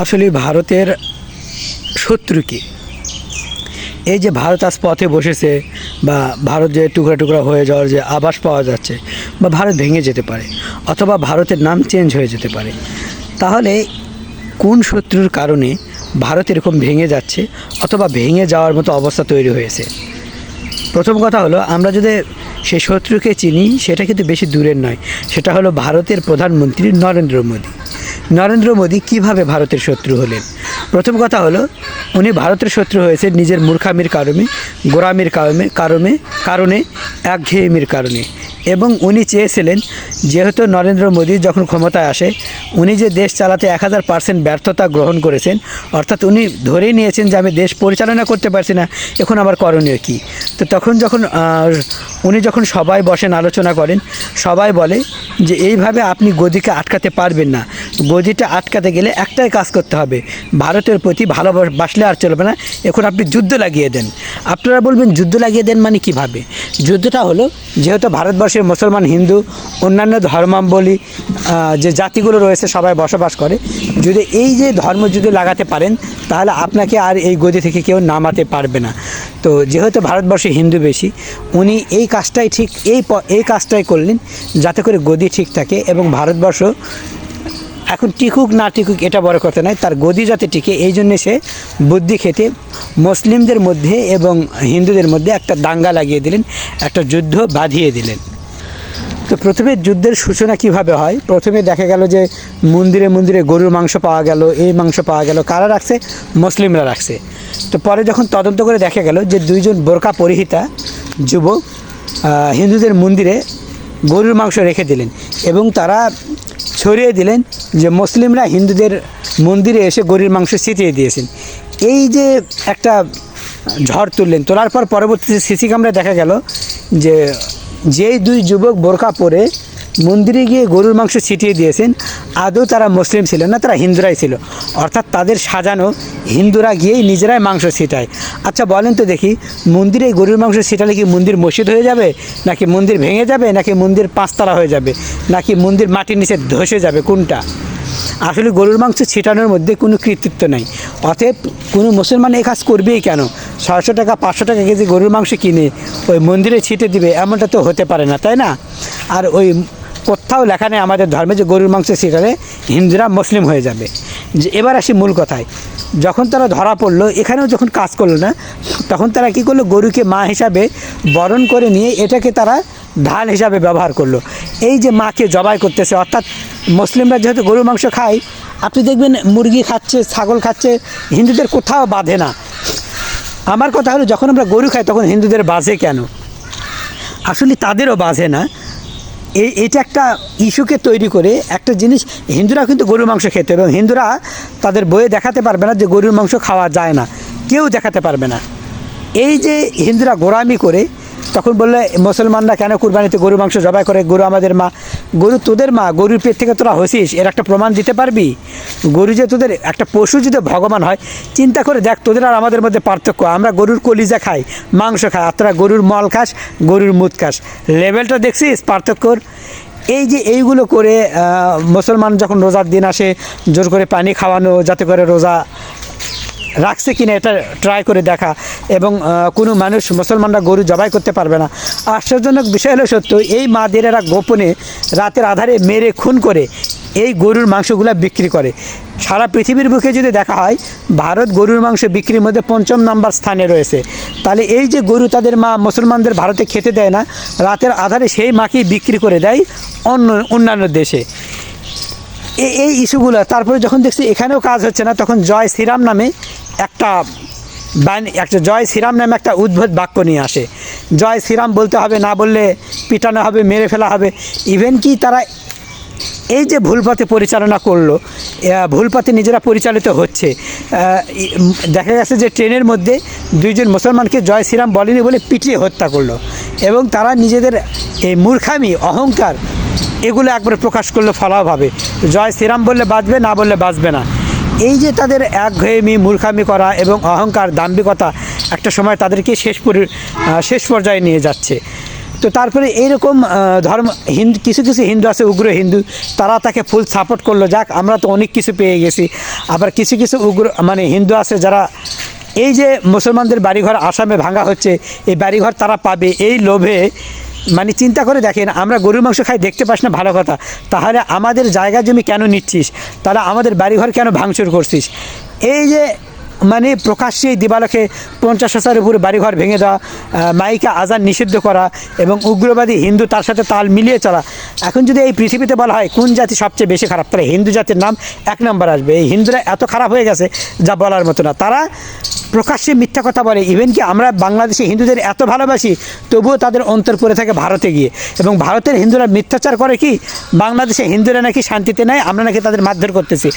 আসলে ভারতের শত্রু কি? এই যে ভারত আজ পথে বসেছে বা ভারত যে টুকরা টুকরা হয়ে যাওয়ার যে আভাস পাওয়া যাচ্ছে বা ভারত ভেঙে যেতে পারে অথবা ভারতের নাম চেঞ্জ হয়ে যেতে পারে, তাহলে কোন শত্রুর কারণে ভারত এরকম ভেঙে যাচ্ছে অথবা ভেঙে যাওয়ার মতো অবস্থা তৈরি হয়েছে? প্রথম কথা হলো, আমরা যদি সেই শত্রুকে চিনি, সেটা কিন্তু বেশি দূরের নয়, সেটা হলো ভারতের প্রধানমন্ত্রী নরেন্দ্র মোদী। নরেন্দ্র মোদী কীভাবে ভারতের শত্রু হলেন? প্রথম কথা হলো, উনি ভারতের শত্রু হয়েছে নিজের মূর্খামির কারণে গোরামির কারণে কারণে কারণে, একঘেয়েমির কারণে। এবং উনি চেয়েছিলেন, যেহেতু নরেন্দ্র মোদী যখন ক্ষমতায় আসে, উনি যে দেশ চালাতে এক হাজার পার্সেন্ট ব্যর্থতা গ্রহণ করেছেন, অর্থাৎ উনি ধরেই নিয়েছেন যে আমি দেশ পরিচালনা করতে পারছি না, এখন আমার করণীয় কী? তো তখন যখন উনি যখন সবাই বসেন, আলোচনা করেন, সবাই বলে যে এইভাবে আপনি গদিকে আটকাতে পারবেন না। গদিটা আটকাতে গেলে একটাই কাজ করতে হবে, ভারতের প্রতি ভালোবাসলে আর চলবে না, এখন আপনি যুদ্ধ লাগিয়ে দেন। আপনারা বলবেন, যুদ্ধ লাগিয়ে দেন মানে কীভাবে? যুদ্ধটা হলো, যেহেতু ভারতবর্ষের মুসলমান, হিন্দু, অন্যান্য ধর্মাবলী যে জাতিগুলো রয়েছে সবাই বসবাস করে। যদি এই যে ধর্ম যদি লাগাতে পারেন, তাহলে আপনাকে আর এই গদি থেকে কেউ নামাতে পারবে না। তো যেহেতু ভারতবর্ষে হিন্দু বেশি, উনি এই কাজটাই ঠিক, এই এই কাজটাই করলেন যাতে করে গদি ঠিক থাকে এবং ভারতবর্ষ এখন টিকুক না টিকুক এটা বড় কথা নয়, তার গদি যাতে টিকে, এই জন্যে সে বুদ্ধি খেতে মুসলিমদের মধ্যে এবং হিন্দুদের মধ্যে একটা দাঙ্গা লাগিয়ে দিলেন, একটা যুদ্ধ বাঁধিয়ে দিলেন। তো প্রথমে যুদ্ধের সূচনা কীভাবে হয়? প্রথমে দেখা গেল যে মন্দিরে মন্দিরে গরুর মাংস পাওয়া গেল, এই মাংস পাওয়া গেল, কারা রাখছে? মুসলিমরা রাখছে। তো পরে যখন তদন্ত করে দেখা গেল যে দুইজন বোরকা পরিহিতা যুবক হিন্দুদের মন্দিরে গরুর মাংস রেখে দিলেন এবং তারা ছড়িয়ে দিলেন যে মুসলিমরা হিন্দুদের মন্দিরে এসে গরুর মাংস ছিটিয়ে দিয়েছেন। এই যে একটা ঝড় তুললেন, তোলার পর পরবর্তীতে সিসি ক্যামেরা দেখা গেল যে যেই দুই যুবক বোরকা পরে মন্দিরে গিয়ে গরুর মাংস ছিটিয়ে দিয়েছেন, আদৌ তারা মুসলিম ছিল না, তারা হিন্দুরাই ছিল। অর্থাৎ তাদের সাজানো হিন্দুরা গিয়েই নিজেরাই মাংস ছিটায়। আচ্ছা বলেন তো দেখি, মন্দিরে গরুর মাংস ছিটালে কি মন্দির মসজিদ হয়ে যাবে? নাকি মন্দির ভেঙে যাবে? নাকি মন্দির পাঁচতলা হয়ে যাবে? নাকি মন্দির মাটির নিচে ধসে যাবে? কোনটা? আসলে গরুর মাংস ছিটানোর মধ্যে কোনো কৃতিত্ব নাই। অতএব কোনো মুসলমান এ কাজ করবেই কেন? ছয়শো টাকা, পাঁচশো টাকা কেজি গরুর মাংস কিনে ওই মন্দিরে ছিটে দিবে, এমনটা তো হতে পারে না, তাই না? আর ওই কোথাও লেখা নেই আমাদের ধর্মে যে গরুর মাংস ছিটালে হিন্দুরা মুসলিম হয়ে যাবে। যে এবার আসি মূল কথায়। যখন তারা ধরা পড়ল, এখানেও যখন কাজ করল না, তখন তারা কী করল? গরুকে মা হিসাবে বরণ করে নিয়ে এটাকে তারা ঢাল হিসাবে ব্যবহার করল। এই যে মাকে জবাই করতেছে, অর্থাৎ মুসলিমরা যেহেতু গরুর মাংস খায়, আপনি দেখবেন মুরগি খাচ্ছে, ছাগল খাচ্ছে, হিন্দুদের কোথাও বাঁধে না। আমার কথা হলো, যখন আমরা গরু খাই, তখন হিন্দুদের বাজে কেন? আসলে তাদেরও বাজে না। এই, এটা একটা ইস্যুকে তৈরি করে একটা জিনিস, হিন্দুরা কিন্তু গরুর মাংস খেতে এবং হিন্দুরা তাদের বইয়ে দেখাতে পারবে না যে গরুর মাংস খাওয়া যায় না। কেউ দেখাতে পারবে না। এই যে হিন্দুরা গোড়ামি করে তখন বললে, মুসলমানরা কেন কুরবানিতে গরু মাংস জবাই করে? গরু আমাদের মা, গরু তোদের মা, গরুর পেট থেকে তোরা হসিস, এর একটা প্রমাণ দিতে পারবি? গরু যে তোদের, একটা পশু যদি ভগবান হয়, চিন্তা করে দেখ, তোদের আর আমাদের মধ্যে পার্থক্য। আমরা গরুর কলিজা খাই, মাংস খাই, আর তোরা গরুর মল খাস, গরুর মুদ খাস। লেভেলটা দেখছিস, পার্থক্যর? এই যে এইগুলো করে মুসলমান যখন রোজার দিন আসে, জোর করে পানি খাওয়ানো, যাতে করে রোজা রাখছে কিনা এটা ট্রাই করে দেখা। এবং কোনো মানুষ, মুসলমানরা গরু জবাই করতে পারবে না। আশ্চর্যজনক বিষয় হলো সত্য, এই মাদের এরা গোপনে রাতের আধারে মেরে খুন করে এই গরুর মাংসগুলা বিক্রি করে। সারা পৃথিবীর বুকে যদি দেখা হয়, ভারত গরুর মাংস বিক্রির মধ্যে পঞ্চম নাম্বার স্থানে রয়েছে। তাহলে এই যে গরু তাদের মা মুসলমানদের ভারতে খেতে দেয় না, রাতের আধারে সেই মাকেই বিক্রি করে দেয় অন্য অন্যান্য দেশে। এই ইস্যুগুলো, তারপরে যখন দেখছি এখানেও কাজ হচ্ছে না, তখন জয় শ্রীরাম নামে একটা একটা জয় শ্রীরাম নামে একটা উদ্ভুত বাক্য নিয়ে আসে। জয় শ্রীরাম বলতে হবে, না বললে পিটানো হবে, মেরে ফেলা হবে। ইভেন কি তারা এই যে ভুল পথে পরিচালনা করল ভুল পথে নিজেরা পরিচালিত হচ্ছে দেখা গেছে যে ট্রেনের মধ্যে দুইজন মুসলমানকে জয় শ্রীরাম বলেনি বলে পিটিয়ে হত্যা করল। এবং তারা নিজেদের এই মূর্খামি, অহংকার এগুলো একবার প্রকাশ করল ফলাভাবে জয় শ্রীরাম বললে বাঁচবে, না বললে বাঁচবে না। এই যে তাদের একঘেয়েমি, মূর্খামি করা এবং অহংকার, দাম্ভিকতা একটা সময় তাদেরকে শেষ শেষ পর্যায়ে নিয়ে যাচ্ছে। তো তারপরে এইরকম ধর্ম, হিন্দু, কিছু কিছু হিন্দু আছে, উগ্র হিন্দু, তারা তাকে ফুল সাপোর্ট করল। যাক, আমরা তো অনেক কিছু পেয়ে গেছি। আবার কিছু কিছু উগ্র মানে হিন্দু আছে যারা এই যে মুসলমানদের বাড়িঘর আসামে ভাঙা হচ্ছে, এই বাড়িঘর তারা পাবে। এই লোভে মানে চিন্তা করে দেখেন, আমরা গরুর মাংস খাই, দেখতে পাস না, ভালো কথা। তাহলে আমাদের জায়গা জমি কেন নিচ্ছিস? তাহলে আমাদের বাড়িঘর কেন ভাঙচুর করছিস? এই যে মানে প্রকাশ্যে এই দিবালকে পঞ্চাশ হাজার উপরে বাড়িঘর ভেঙে দেওয়া মাইকে আজান নিষিদ্ধ করা এবং উগ্রবাদী হিন্দু তার সাথে তাল মিলিয়ে চলা। এখন যদি এই পৃথিবীতে বলা হয় কোন জাতি সবচেয়ে বেশি খারাপ, তাহলে হিন্দু জাতির নাম এক নম্বর আসবে। এই হিন্দুরা এত খারাপ হয়ে গেছে যা বলার মতো না। তারা প্রকাশ্যে মিথ্যা কথা বলে। ইভেন কি আমরা বাংলাদেশি হিন্দুদের এত ভালোবাসি, তবুও তাদের অন্তর পড়ে থাকে ভারতে গিয়ে। এবং ভারতের হিন্দুরা মিথ্যাচার করে কি? বাংলাদেশে হিন্দুরা নাকি শান্তিতে নেয় আমরা নাকি তাদের মারধর করতেছি।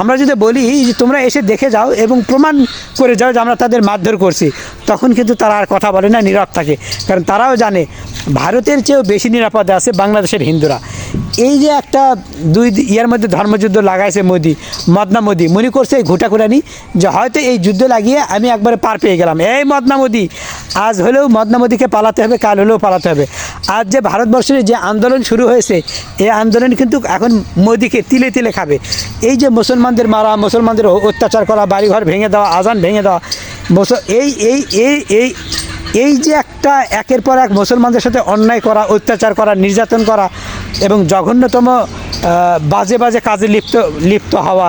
আমরা যদি বলি যে তোমরা এসে দেখে যাও এবং প্রমাণ করে যাও যে আমরা তাদের মারধর করছি, তখন কিন্তু তারা আর কথা বলে না, নীরব থাকে। কারণ তারাও জানে, ভারতের চেয়েও বেশি নিরাপদে আছে বাংলাদেশের হিন্দুরা। এই যে একটা দুই ইয়ার মধ্যে ধর্মযুদ্ধ লাগাইছে মোদি, মদনা মোদি, মনে করছে এই ঘুটাঘুটানি যে হয়তো এই যুদ্ধ লাগিয়ে আমি একবারে পার পেয়ে গেলাম। এই মদনা মোদি, আজ হলেও মদনা মোদিকে পালাতে হবে, কাল হলেও পালাতে হবে। আজ যে ভারতবর্ষের যে আন্দোলন শুরু হয়েছে, এই আন্দোলন কিন্তু এখন মোদিকে তিলে তিলে খাবে। এই যে মুসলমানদের মারা, মুসলমানদের অত্যাচার করা, বাড়িঘর ভেঙে দেওয়া, আজান ভেঙে দেওয়া এই এই এই এই এই যে একটা একের পর এক মুসলমানদের সাথে অন্যায় করা, অত্যাচার করা, নির্যাতন করা এবং জঘন্যতম বাজে বাজে কাজে লিপ্ত লিপ্ত হওয়া।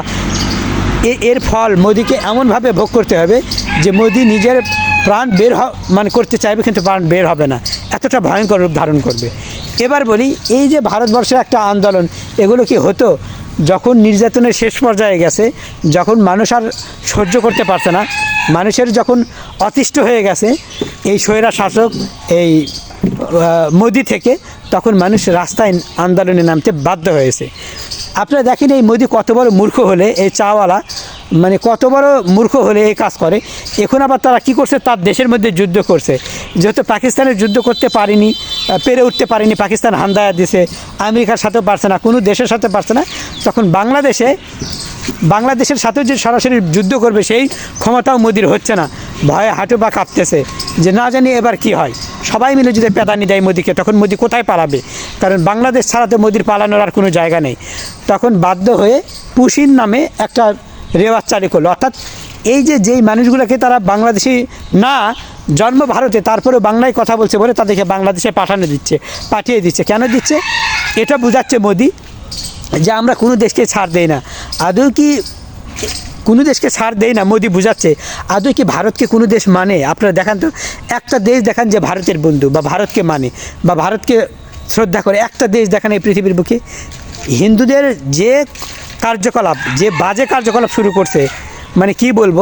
এর ফল মোদিকে এমনভাবে ভোগ করতে হবে যে মোদি নিজের প্রাণ বের হ মানে করতে চাইবে কিন্তু প্রাণ বের হবে না। এতটা ভয়ঙ্কর রূপ ধারণ করবে। এবার বলি, এই যে ভারতবর্ষের একটা আন্দোলন, এগুলো কি হতো? যখন নির্যাতনের শেষ পর্যায়ে গেছে, যখন মানুষ আর সহ্য করতে পারছে না, মানুষের যখন অতিষ্ঠ হয়ে গেছে, এই স্বৈরা শাসক, এই মোদি থেকে তখন মানুষ রাস্তায় আন্দোলনে নামতে বাধ্য হয়েছে। আপনারা দেখেন এই মোদি কত বড় মূর্খ হলে, এই চাওয়ালা মানে কত বড় মূর্খ হলে এই কাজ করে। এখন আবার তারা কি করছে? তার দেশের মধ্যে যুদ্ধ করছে। যেহেতু পাকিস্তানের যুদ্ধ করতে পারেনি পেরে উঠতে পারেনি, পাকিস্তান হান্দায়া দিছে, আমেরিকার সাথেও পারছে না, কোনো দেশের সাথে পারছে না। তখন বাংলাদেশে, বাংলাদেশের সাথেও যে সরাসরি যুদ্ধ করবে, সেই ক্ষমতাও মোদির হচ্ছে না। ভয়ে হাঁটু বা কাঁপতেছে, যে না জানি এবার কি হয়। সবাই মিলে যদি পেদানি দেয় মোদিকে, তখন মোদি কোথায় পালাবে? কারণ বাংলাদেশ ছাড়া তো মোদির পালানোর আর কোনো জায়গা নেই। তখন বাধ্য হয়ে পুশিন নামে একটা রেওয়াজ চালু করল। অর্থাৎ এই যে, যেই মানুষগুলোকে তারা বাংলাদেশি না, জন্ম ভারতে, তারপরেও বাংলায় কথা বলছে বলে তাদেরকে বাংলাদেশে পাঠানো দিচ্ছে, পাঠিয়ে দিচ্ছে। কেন দিচ্ছে? এটা বোঝাচ্ছে মোদি যে আমরা কোনো দেশকে ছাড় দেই না। আদৌ কি কোনো দেশকে ছাড় দেয় না, মোদি বুঝাচ্ছে। আদৌ কি ভারতকে কোনো দেশ মানে? আপনারা দেখান তো। একটা দেশ দেখান যে ভারতের বন্ধু বা ভারতকে মানে বা ভারতকে শ্রদ্ধা করে। একটা দেশ দেখান এই পৃথিবীর বুকে। হিন্দুদের যে কার্যকলাপ, যে বাজে কার্যকলাপ শুরু করছে মানে কি বলব?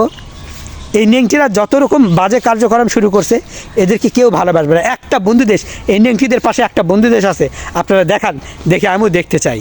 এই নেংটিরা যত রকম বাজে কার্যক্রম শুরু করছে, এদেরকে কেউ ভালোবাসবে না। একটা বন্ধু দেশ, এই নেংটিদের পাশে একটা বন্ধু দেশ আছে। আপনারা দেখান, দেখে আমিও দেখতে চাই।